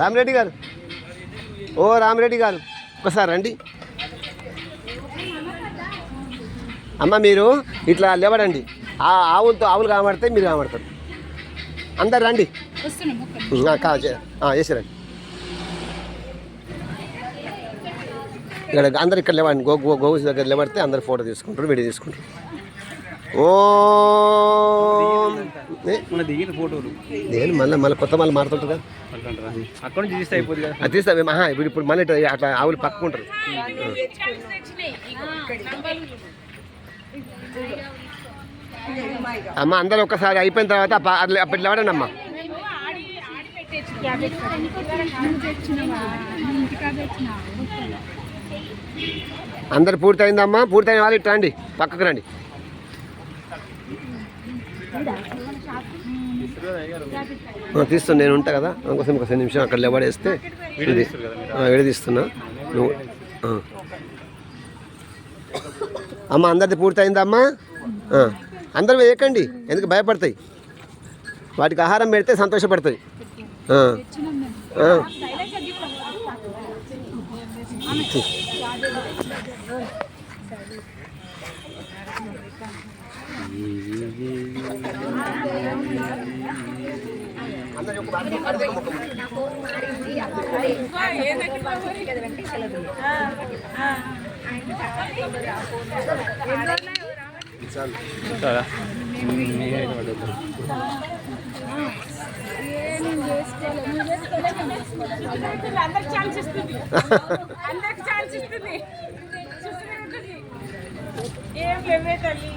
రామిరెడ్డి గారు. ఓ రామిరెడ్డి గారు ఒకసారి రండి. అమ్మ మీరు ఇట్లా లేవడండి. ఆ ఆవులతో ఆవులు కనబడితే మీరు కనబడతారు అందరు రండి. కా చేసిరండి ఇక్కడ అందరు ఇక్కడ లేవండి. గో గో గోవుస్ దగ్గర లేబడితే అందరు ఫోటో తీసుకుంటారు వీడియో తీసుకుంటారు. ఓ. నేను మళ్ళీ మళ్ళీ కొత్త మళ్ళీ మారుతుంటుంది కదా అక్కడ నుంచి తీస్తే అయిపోతుంది కదా. అది తీస్తావే మహా ఇప్పుడు ఇప్పుడు మళ్ళీ అట్లా ఆవులు పట్టుకుంటారు అమ్మ అందరూ ఒక్కసారి అయిపోయిన తర్వాత అప్పుడు లేవడండి అమ్మ. అందరు పూర్తయిందమ్మా పూర్తయిన వాళ్ళు ఇట్లా రండి పక్కకు రండి. తీస్తాను నేను ఉంటా కదా. అందుకోసం ఒక నిమిషం అక్కడ లేవాడేస్తే ఇది. విడదీస్తున్నా. నువ్వు అమ్మ అందరిది పూర్తయిందా అమ్మా? అందరూ వేయకండి ఎందుకు భయపడతాయి? వాటికి ఆహారం పెడితే సంతోషపడతాయి. Thank you. అందరికి ఛాన్స్ ఇస్తుంది. అందరికి ఛాన్స్ ఇస్తుంది. ఏం లేవే తల్లి.